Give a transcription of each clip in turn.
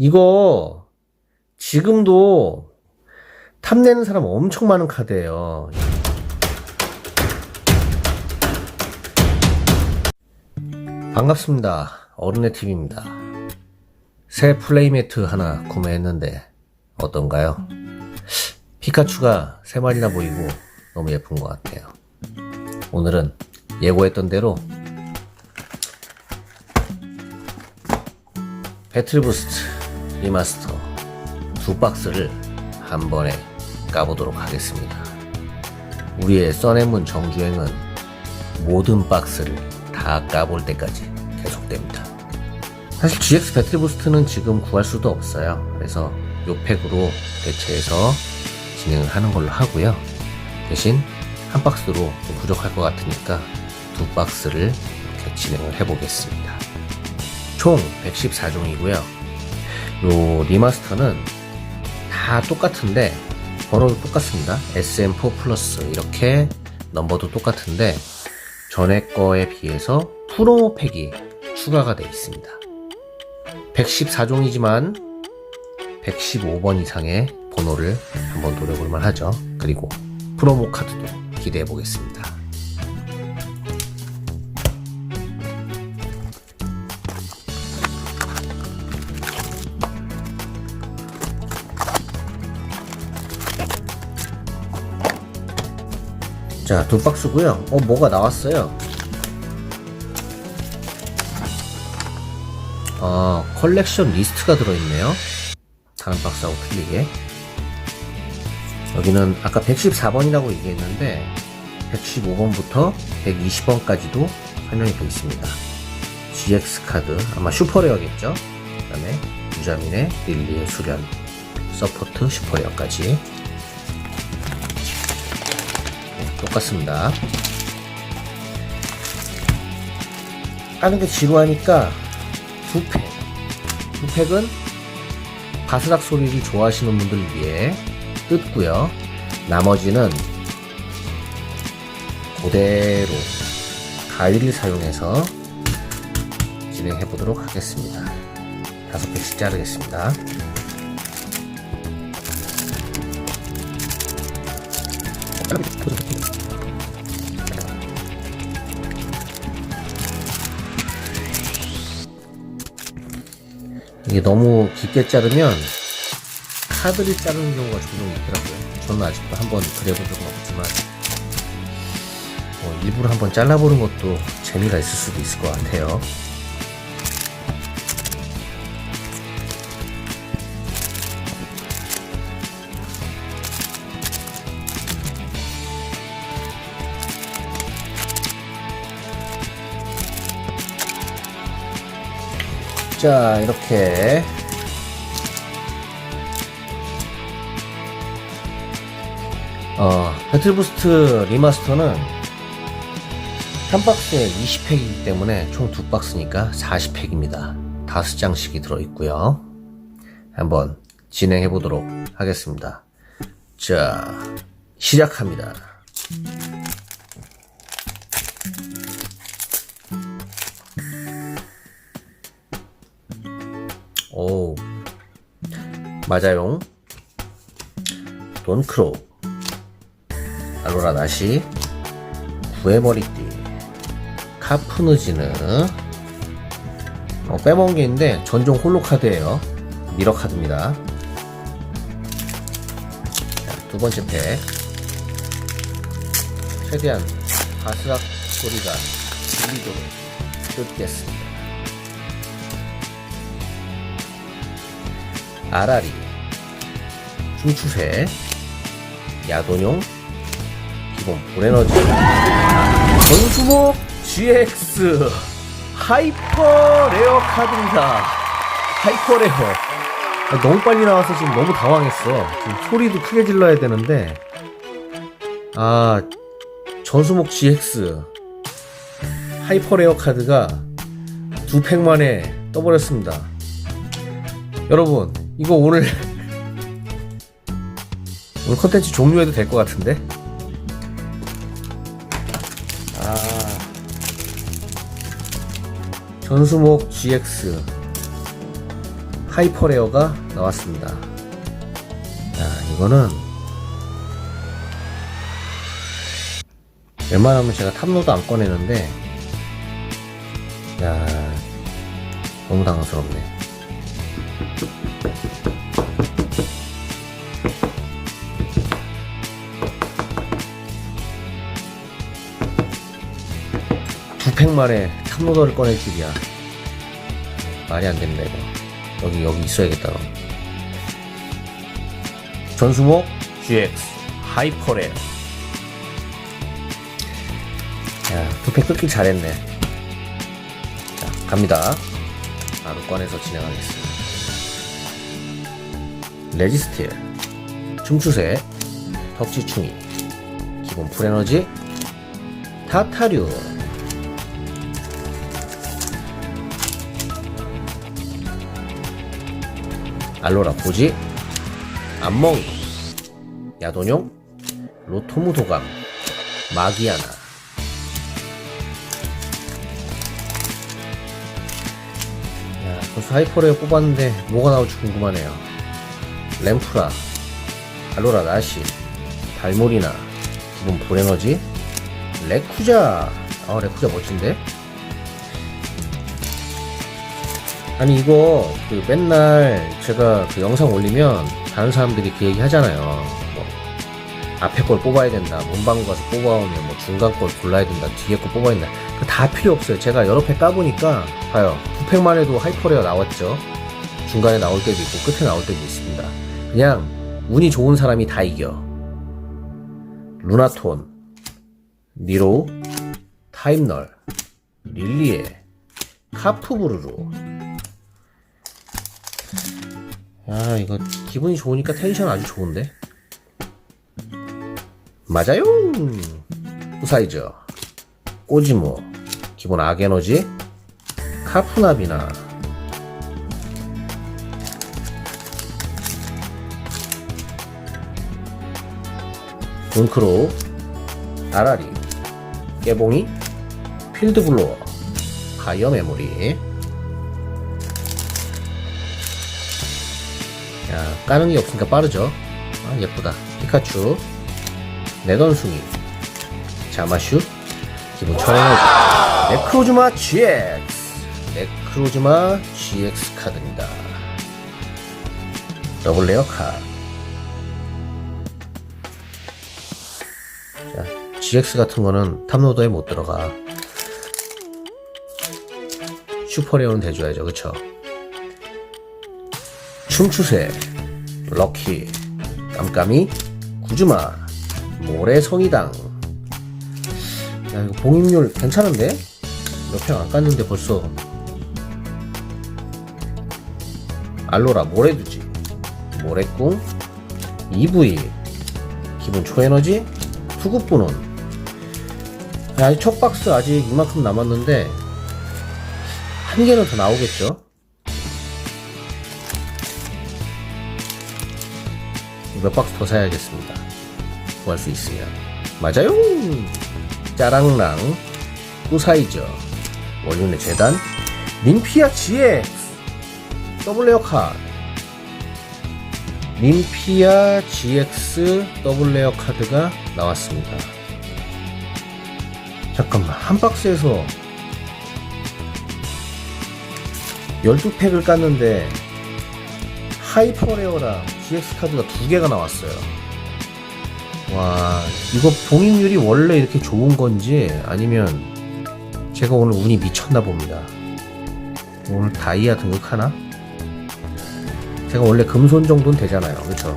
이거 지금도 탐내는 사람 엄청 많은 카드예요. 반갑습니다. 어른의 TV입니다. 새 플레이매트 하나 구매했는데 어떤가요? 피카츄가 세 마리나 보이고 너무 예쁜 것 같아요. 오늘은 예고했던 대로 배틀부스트 리마스터 두 박스를 한 번에 까보도록 하겠습니다. 우리의 써내문 정주행은 모든 박스를 다 까볼 때까지 계속됩니다. 사실 GX 배틀부스트는 지금 구할 수도 없어요. 그래서 요 팩으로 대체해서 진행을 하는 걸로 하고요. 대신 한 박스로 좀 부족할 것 같으니까 두 박스를 이렇게 진행을 해보겠습니다. 총 114종이고요. 요 리마스터는 다 똑같은데 번호도 똑같습니다. SM4 플러스 이렇게 넘버도 똑같은데 전에 거에 비해서 프로모 팩이 추가가 되어 있습니다. 114종이지만 115번 이상의 번호를 한번 노려볼 만 하죠. 그리고 프로모 카드도 기대해 보겠습니다. 자, 두 박스고요. 어, 뭐가 나왔어요? 아, 컬렉션 리스트가 들어있네요. 다른 박스하고 틀리게. 여기는 아까 114번이라고 얘기했는데 115번부터 120번까지도 설명이 되어 있습니다. GX 카드 아마 슈퍼레어겠죠? 그 다음에 유자민의 릴리의 수련 서포트 슈퍼레어까지 똑같습니다. 까는 게 지루하니까 두 팩. 두 팩은 바스락 소리를 좋아하시는 분들 위해 뜯고요. 나머지는 그대로 가위를 사용해서 진행해 보도록 하겠습니다. 다섯 팩씩 자르겠습니다. 이게 너무 깊게 자르면 카드를 자르는 경우가 종종 있더라고요. 저는 아직도 한번 그래본 적은 없지만 뭐 일부러 한번 잘라보는 것도 재미가 있을 수도 있을 것 같아요. 자, 이렇게 어, 배틀부스트 리마스터는 한 박스에 20팩이기 때문에 총 두 박스니까 40팩입니다. 다섯 장씩이 들어있고요. 한번 진행해 보도록 하겠습니다. 자, 시작합니다. 맞아요. 돈크로우, 알로라 나시, 구해머리띠, 카프누지는, 어, 빼먹은 게 있는데, 전종 홀로 카드예요 미러 카드입니다. 자, 두 번째 팩. 최대한 바스락 소리가 들리도록 뜯겠습니다. 아라리, 중추새, 야돈용, 기본 불에너지, 전수목 GX 하이퍼 레어 카드입니다. 하이퍼 레어. 아, 너무 빨리 나와서 지금 너무 당황했어. 지금 소리도 크게 질러야 되는데, 아, 전수목 GX 하이퍼 레어 카드가 두 팩 만에 떠버렸습니다. 여러분, 이거 오늘 오늘 컨텐츠 종료해도 될 것 같은데? 아 전수목 GX 하이퍼레어가 나왔습니다. 야, 이거는 웬만하면 제가 탑로도 안 꺼내는데 야 너무 당황스럽네. 만에 탑로더를 꺼낼 줄이야. 말이 안 된다 이거. 여기 여기 있어야겠다. 그럼. 전수목 GX 하이퍼레어. 야, 두팩 뜯길 잘했네. 자, 갑니다. 바로 꺼내서 진행하겠습니다. 레지스틸, 춤추새, 덕지충이, 기본 풀에너지, 타타류, 알로라 포지, 안멍이, 야도뇽, 로토무 도감, 마기아나, 야, 벌써 하이퍼레어 뽑았는데 뭐가 나올지 궁금하네요. 램프라, 알로라 나시, 달모리나, 기본 불에너지, 레쿠자. 아, 레쿠자 멋진데? 아니, 이거, 그, 맨날 제가 그 영상 올리면 다른 사람들이 그 얘기 하잖아요. 뭐, 앞에 걸 뽑아야 된다. 문방 가서 뽑아오면 뭐 중간 걸 골라야 된다. 뒤에 거 뽑아야 된다. 그거 다 필요 없어요. 제가 여러 팩 까보니까, 봐요. 두 팩만 해도 하이퍼레어 나왔죠. 중간에 나올 때도 있고, 끝에 나올 때도 있습니다. 그냥, 운이 좋은 사람이 다 이겨. 루나톤, 니로, 타임널, 릴리에, 카프부르루. 아, 이거 기분이 좋으니까 텐션 아주 좋은데? 맞아요! 후사이저, 꼬지모, 기본 악에너지, 카푸나비나, 뭉크로, 아라리, 깨봉이, 필드블로어, 하이어 메모리. 까는 게 없으니까 빠르죠? 아, 예쁘다. 피카츄, 내던숭이, 자마슈, 기본 천연의 네크로즈마 GX. 네크로즈마 GX 카드입니다. 더블 레어 카드. 자, GX 같은 거는 탑로더에 못 들어가. 슈퍼레어는 대줘야죠, 그쵸? 춤추새, 럭키, 깜깜이, 구즈마, 모래성이당. 야, 이거 봉입률 괜찮은데? 몇 평 안 깠는데 벌써. 알로라, 모래두지, 모래꿍, EV, 기본 초에너지, 투급분원. 야, 아직 첫 박스 아직 이만큼 남았는데, 한 개는 더 나오겠죠? 몇 박스 더 사야겠습니다. 구할 수 있으면. 맞아요! 짜랑랑, 꾸사이저, 원륜의 재단, 림피아 GX, 더블 레어 카드, 림피아 GX 더블 레어 카드가 나왔습니다. 잠깐만, 한 박스에서 12팩을 깠는데, 하이퍼레어랑 GX 카드가 두 개가 나왔어요. 와, 이거 봉인율이 원래 이렇게 좋은 건지 아니면 제가 오늘 운이 미쳤나 봅니다. 오늘 다이아 등극하나? 제가 원래 금손 정도는 되잖아요. 그쵸?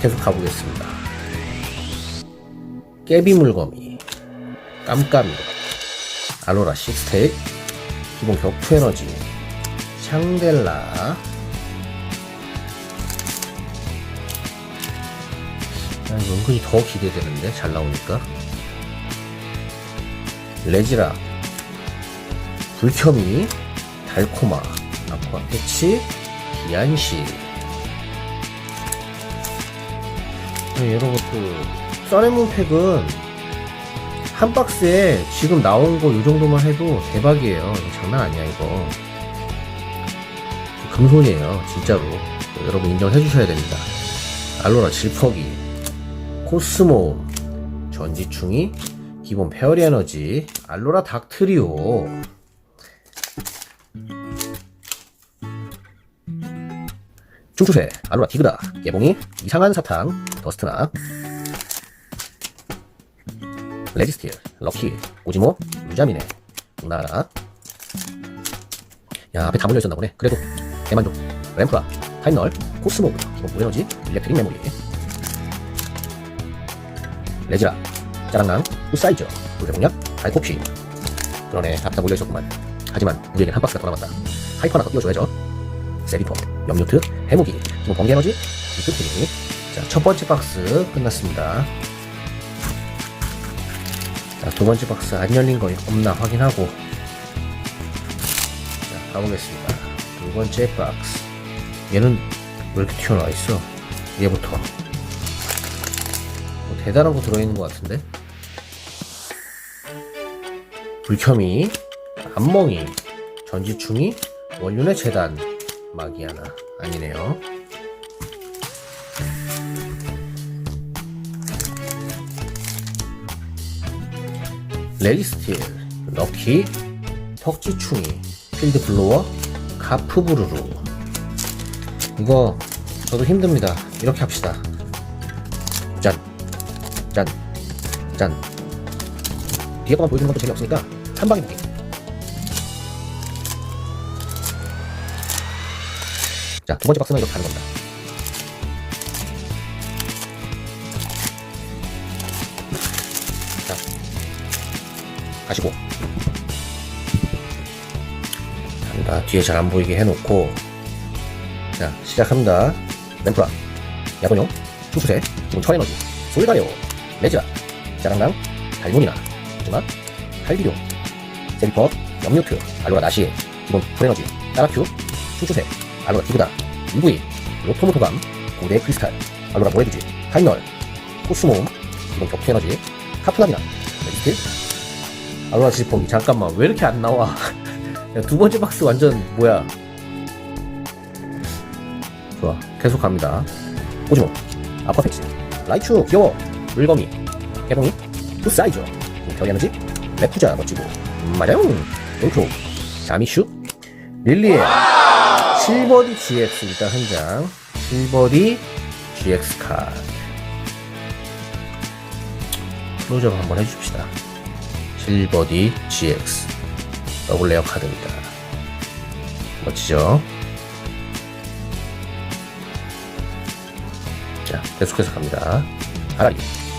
계속 가보겠습니다. 깨비 물거미, 깜깜이, 알로라 식스테이크, 기본 격투 에너지, 샹델라. 야, 이거 은근히 더 기대되는데, 잘 나오니까. 레지라, 불켜미, 달코마, 아쿠아 패치, 기안시. 네, 여러분, 그, 써레문 팩은 한 박스에 지금 나온 거 이 정도만 해도 대박이에요. 장난 아니야, 이거. 금손이에요, 진짜로. 여러분 인정해 주셔야 됩니다. 알로라 질퍽이, 코스모, 전지충이, 기본 페어리 에너지, 알로라 닥트리오, 충추세, 알로라 디그다, 깨봉이, 이상한 사탕, 더스트나, 레지스틸, 럭키, 오지모, 유자미네, 나라. 야, 앞에 다 몰려있었나 보네. 그래도, 대만족, 램프라, 타임널, 코스모브, 기본 무에너지, 일렉트릭 메모리. 레지라, 짜랑랑, 우사이저, 물대공략, 아이코피. 그러네, 앞에 다 몰려있었구만. 하지만, 우리에겐 한 박스가 더 남았다. 하이퍼 하나 더 띄워줘야죠. 세비토, 염료트, 해무기, 기본 번개 에너지, 리프트리. 자, 첫 번째 박스 끝났습니다. 자, 두 번째 박스 안 열린 거 없나 확인하고. 자, 가보겠습니다. 두 번째 박스. 얘는 왜 이렇게 튀어나와 있어? 얘부터. 뭐 대단한 거 들어있는 것 같은데? 불켜미, 안멍이, 전지충이, 원륜의 재단, 마기아나. 아니네요. 렐리스틸, 럭키, 턱지충이, 필드블로워, 가프부르루. 이거 저도 힘듭니다. 이렇게 합시다. 짠, 짠, 짠. 뒤에 거만 보여주는 것도 재미없으니까 한 방에 보기. 자, 두 번째 박스는 이렇게 가는 겁니다. 자, 가시고. 뒤에 잘 안 보이게 해놓고. 자, 시작합니다. 램프라, 야돈용, 충수세, 기본 철에너지, 솔가레오, 레지라, 짜랑랑, 달문이나, 하지마, 칼비룡, 세리퍼, 염료큐, 알로라 나시에, 기본 풀에너지, 따라큐, 충수세, 알로라 디그다, UV, 로토모 토감, 고대 크리스탈, 알로라 모레드지, 타이널, 코스모음, 기본 격투 에너지, 카프나미나, 레지필, 알로라 지pom이 잠깐만 왜 이렇게 안 나와? 야, 두 번째 박스 완전 뭐야? 좋아 계속 갑니다. 오지모, 아쿠아팩스, 라이츄 귀여워, 물거미, 깨봉이, 푸사이저, 별에너지, 레푸자 멋지고, 마자용, 용크로, 자미슈, 릴리에, 실버디 GX 일단 한 장, 실버디 GX 카드. 클로즈업 한번 해줍시다. 실버디 GX 더블 레어 카드입니다. 멋지죠? 자, 계속해서 갑니다. 아라리,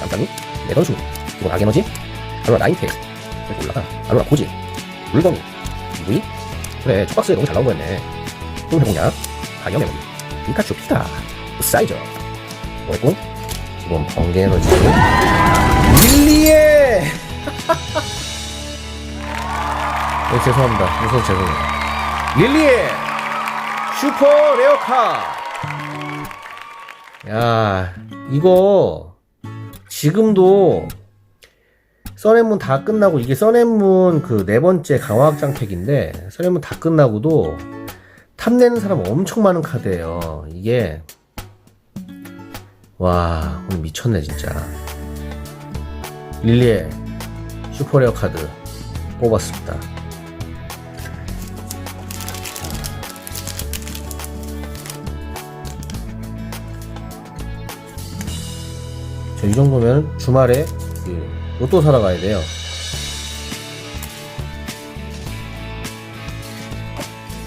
깜깜이, 레던수, 기본 악에너지, 알로라 나인테, 이렇게 올라가, 알로라 고지, 물건이, EV, 그래, 첫 박스에 너무 잘 나온 거였네. 또 해보냐, 가격 메모리, 피카츄 피다, 사이저, 오랫동, 기본 번개 에너지, 릴리에! 네, 죄송합니다. 무서워서 죄송해요. 릴리에! 슈퍼 레어카! 야, 이거, 지금도, 써낸문 다 끝나고, 이게 써낸문 그 네 번째 강화학장 팩인데, 써낸문 다 끝나고도, 탐내는 사람 엄청 많은 카드예요 이게, 와, 오늘 미쳤네, 진짜. 릴리에 슈퍼레어 카드 뽑았습니다. 이 정도면 주말에 그 로또 사러 가야 돼요.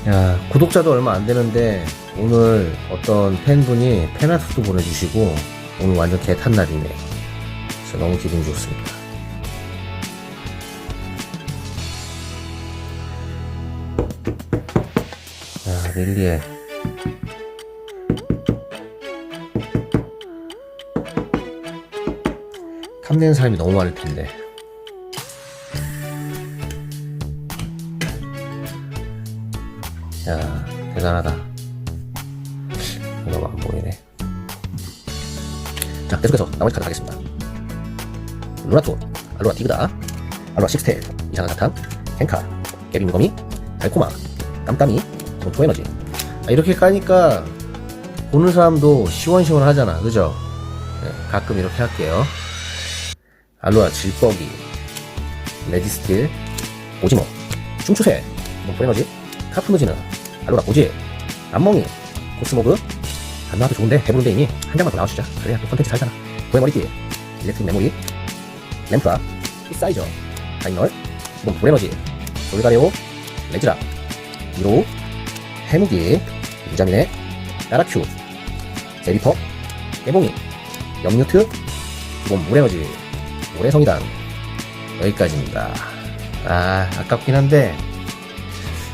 야, 구독자도 얼마 안 되는데 오늘 어떤 팬분이 팬아트도 보내주시고 오늘 완전 개탄 날이네요. 그래서 너무 기분이 좋습니다. 야, 릴리에. 탐내는 사람이 너무 많을 텐데. 야, 대단하다. 너무 안 보이네. 자, 계속해서 나머지 카드 가겠습니다. 루나토, 알로라 디그다, 알로라 식스텔, 이상한 사탕, hen카, 깨비 무거미, 달코마, 땀땀이, 모토 에너지. 아, 이렇게 까니까 보는 사람도 시원시원하잖아, 그죠? 네, 가끔 이렇게 할게요. 알로라 질뻐기, 레디스틸, 오지모, 춤추새, 모토 에너지, 카프누지는, 알로라 고지, 남멍이, 코스모그, 안 나와도 좋은데 배부른데 이미 한 장만 더 나와주자. 그래야 또 컨텐츠 살잖아. 도의 머리띠, 일렉트릭 메모리, 램프라, 히사이저, 다이널, 이건 브레너지, 돌가레오, 레즈라, 이로, 해무기, 유자민의 나라큐, 제비퍼, 깨봉이, 염유트, 이건 물에너지, 모래성이단 여기까지입니다. 아 아깝긴 한데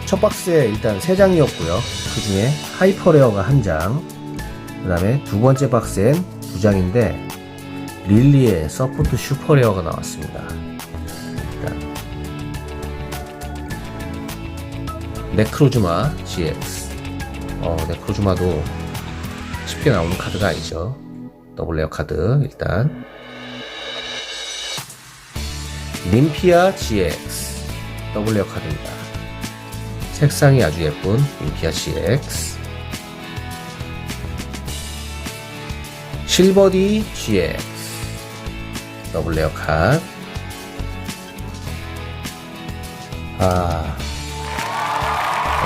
첫 박스에 일단 3장이었고요. 그 중에 하이퍼레어가 한 장, 그 다음에 두 번째 박스엔 두 장인데 릴리의 서포트 슈퍼레어가 나왔습니다. 일단 네크로즈마 GX 어 네크로즈마도 쉽게 나오는 카드가 아니죠. 더블 레어 카드 일단 림피아 GX 레어 카드입니다. 색상이 아주 예쁜 림피아 GX 실버디 GX 더블 레어 칸. 아,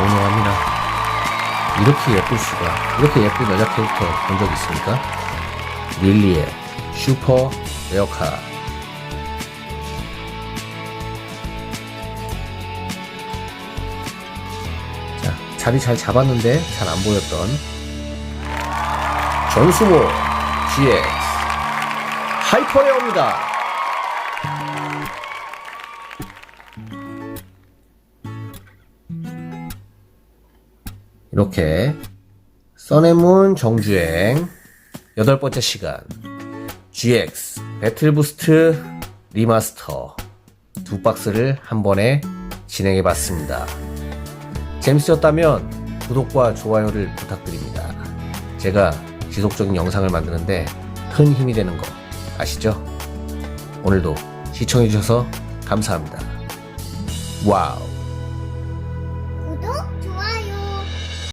오늘합니다. 이렇게 예쁠 수가, 이렇게 예쁜 여자 캐릭터 본 적 있습니까? 릴리의 슈퍼 레어 칸. 자, 자리 잘 잡았는데 잘 안 보였던 전수모 GX 하이퍼레어입니다. 이렇게 써내문 정주행 여덟 번째 시간 GX 배틀부스트 리마스터 두 박스를 한 번에 진행해 봤습니다. 재밌었다면 구독과 좋아요를 부탁드립니다. 제가 지속적인 영상을 만드는데 큰 힘이 되는 거 아시죠? 오늘도 시청해주셔서 감사합니다. 와우.